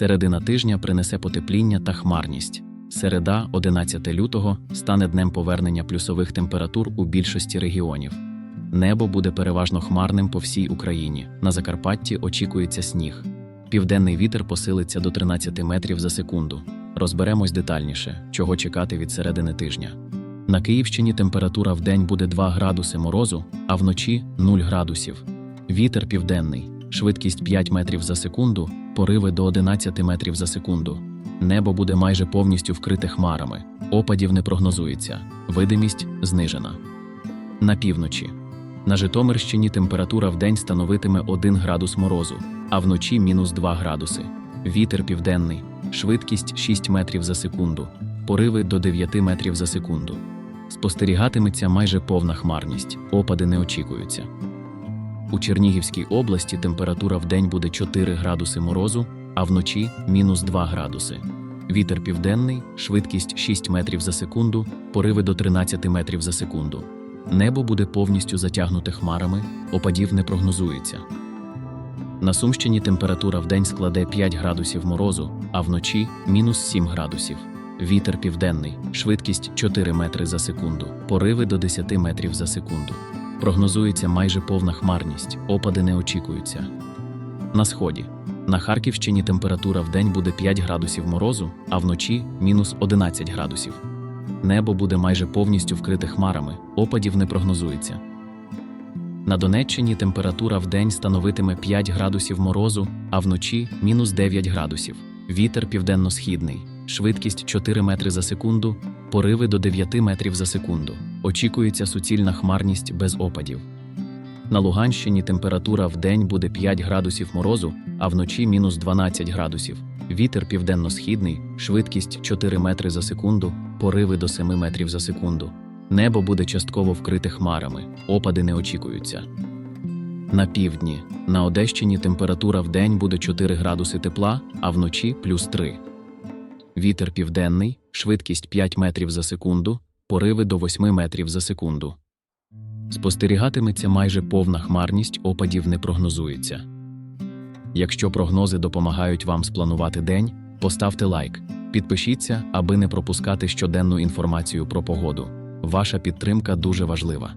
Середина тижня принесе потепління та хмарність. Середа, 11 лютого, стане днем повернення плюсових температур у більшості регіонів. Небо буде переважно хмарним по всій Україні. На Закарпатті очікується сніг. Південний вітер посилиться до 13 метрів за секунду. Розберемось детальніше, чого чекати від середини тижня. На Київщині температура в день буде 2 градуси морозу, а вночі 0 градусів. Вітер південний, швидкість 5 метрів за секунду, пориви до 11 метрів за секунду. Небо буде майже повністю вкрите хмарами, опадів не прогнозується, видимість знижена. На півночі. На Житомирщині температура в день становитиме 1 градус морозу, а вночі мінус 2 градуси. Вітер південний, швидкість 6 метрів за секунду, пориви до 9 метрів за секунду. Спостерігатиметься майже повна хмарність, опади не очікуються. У Чернігівській області температура в день буде 4 градуси морозу, а вночі мінус 2 градуси. Вітер південний, швидкість 6 метрів за секунду, пориви до 13 метрів за секунду. Небо буде повністю затягнуте хмарами, опадів не прогнозується. На Сумщині температура в день складе 5 градусів морозу, а вночі мінус 7 градусів. Вітер південний, швидкість 4 метри за секунду, пориви до 10 метрів за секунду. Прогнозується майже повна хмарність, опади не очікуються. На сході. На Харківщині температура в день буде 5 градусів морозу, а вночі мінус 11 градусів. Небо буде майже повністю вкрите хмарами, опадів не прогнозується. На Донеччині температура в день становитиме 5 градусів морозу, а вночі мінус 9 градусів. Вітер південно-східний, швидкість 4 метри за секунду, пориви до 9 метрів за секунду. Очікується суцільна хмарність без опадів. На Луганщині температура в день буде 5 градусів морозу, а вночі мінус 12 градусів. Вітер південно-східний, швидкість 4 метри за секунду, пориви до 7 метрів за секунду. Небо буде частково вкрите хмарами, опади не очікуються. На півдні. На Одещині температура в день буде 4 градуси тепла, а вночі плюс 3. Вітер південний, швидкість 5 метрів за секунду, пориви до 8 метрів за секунду. Спостерігатиметься майже повна хмарність, опадів не прогнозується. Якщо прогнози допомагають вам спланувати день, поставте лайк, підпишіться, аби не пропускати щоденну інформацію про погоду. Ваша підтримка дуже важлива.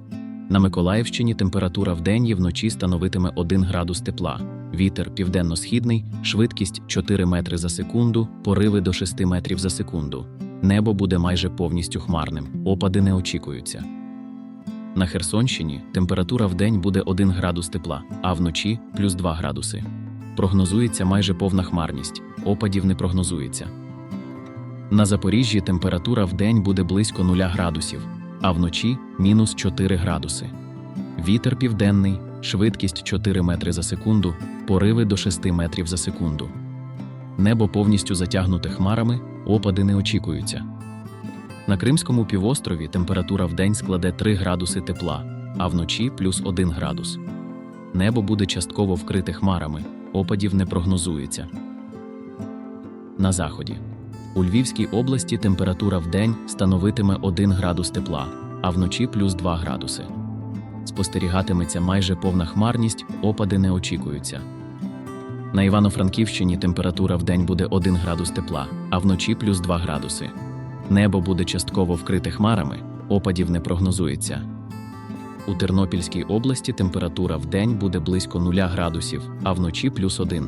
На Миколаївщині температура вдень і вночі становитиме 1 градус тепла, вітер південно-східний, швидкість 4 метри за секунду, пориви до 6 метрів за секунду. Небо буде майже повністю хмарним, опади не очікуються. На Херсонщині температура вдень буде 1 градус тепла, а вночі плюс 2 градуси. Прогнозується майже повна хмарність, опадів не прогнозується. На Запоріжжі температура вдень буде близько 0 градусів, а вночі мінус 4 градуси. Вітер південний, швидкість 4 метри за секунду, пориви до 6 метрів за секунду. Небо повністю затягнуте хмарами, опади не очікуються. На Кримському півострові температура вдень складе 3 градуси тепла, а вночі плюс 1 градус. Небо буде частково вкрите хмарами, опадів не прогнозується. На заході. У Львівській області температура вдень становитиме 1 градус тепла, а вночі плюс 2 градуси. Спостерігатиметься майже повна хмарність, опади не очікуються. На Івано-Франківщині температура вдень буде 1 градус тепла, а вночі плюс 2 градуси. Небо буде частково вкрите хмарами, опадів не прогнозується. У Тернопільській області температура вдень буде близько 0 градусів, а вночі плюс 1.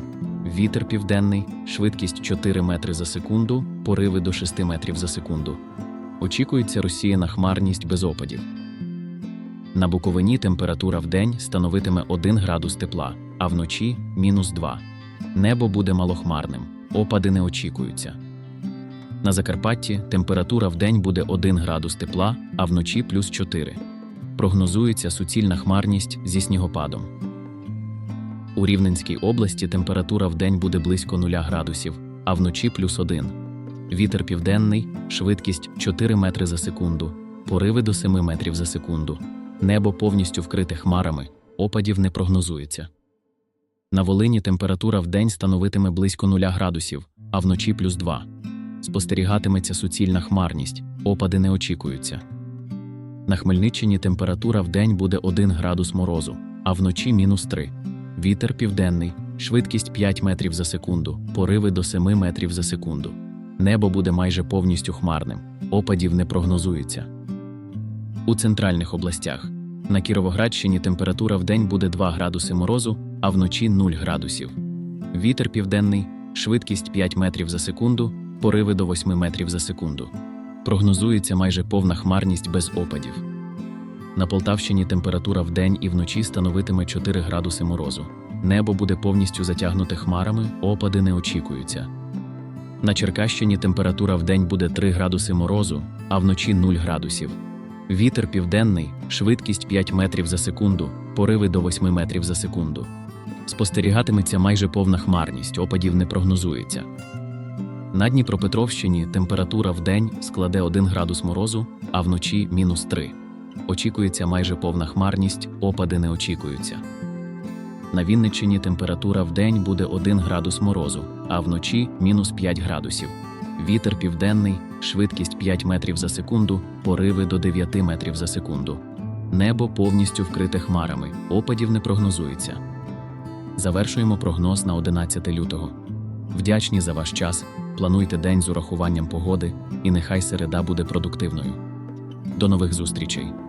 Вітер південний, швидкість 4 метри за секунду, пориви до 6 метрів за секунду. Очікується розсіяна хмарність без опадів. На Буковині температура вдень становитиме 1 градус тепла, а вночі мінус 2. Небо буде малохмарним, опади не очікуються. На Закарпатті температура вдень буде 1 градус тепла, а вночі плюс 4. Прогнозується суцільна хмарність зі снігопадом. У Рівненській області температура вдень буде близько 0 градусів, а вночі плюс 1. Вітер південний, швидкість 4 метри за секунду, пориви до 7 метрів за секунду. Небо повністю вкрите хмарами, опадів не прогнозується. На Волині температура вдень становитиме близько 0 градусів, а вночі плюс 2. Спостерігатиметься суцільна хмарність, опади не очікуються. На Хмельниччині температура вдень буде 1 градус морозу, а вночі мінус 3. Вітер південний, швидкість 5 метрів за секунду, пориви до 7 метрів за секунду. Небо буде майже повністю хмарним, опадів не прогнозується. У центральних областях на Кіровоградщині температура вдень буде 2 градуси морозу, а вночі 0 градусів. Вітер південний, швидкість 5 метрів за секунду, пориви до 8 метрів за секунду. Прогнозується майже повна хмарність без опадів. На Полтавщині температура вдень і вночі становитиме 4 градуси морозу. Небо буде повністю затягнуте хмарами, опади не очікуються. На Черкащині температура вдень буде 3 градуси морозу, а вночі 0 градусів. Вітер південний, швидкість 5 метрів за секунду, пориви до 8 метрів за секунду. Спостерігатиметься майже повна хмарність, опадів не прогнозується. На Дніпропетровщині температура вдень складе 1 градус морозу, а вночі мінус 3. Очікується майже повна хмарність, опади не очікуються. На Вінниччині температура вдень буде 1 градус морозу, а вночі мінус 5 градусів. Вітер південний, швидкість 5 метрів за секунду, пориви до 9 метрів за секунду. Небо повністю вкрите хмарами, опадів не прогнозується. Завершуємо прогноз на 11 лютого. Вдячні за ваш час. Плануйте день з урахуванням погоди, і нехай середа буде продуктивною. До нових зустрічей!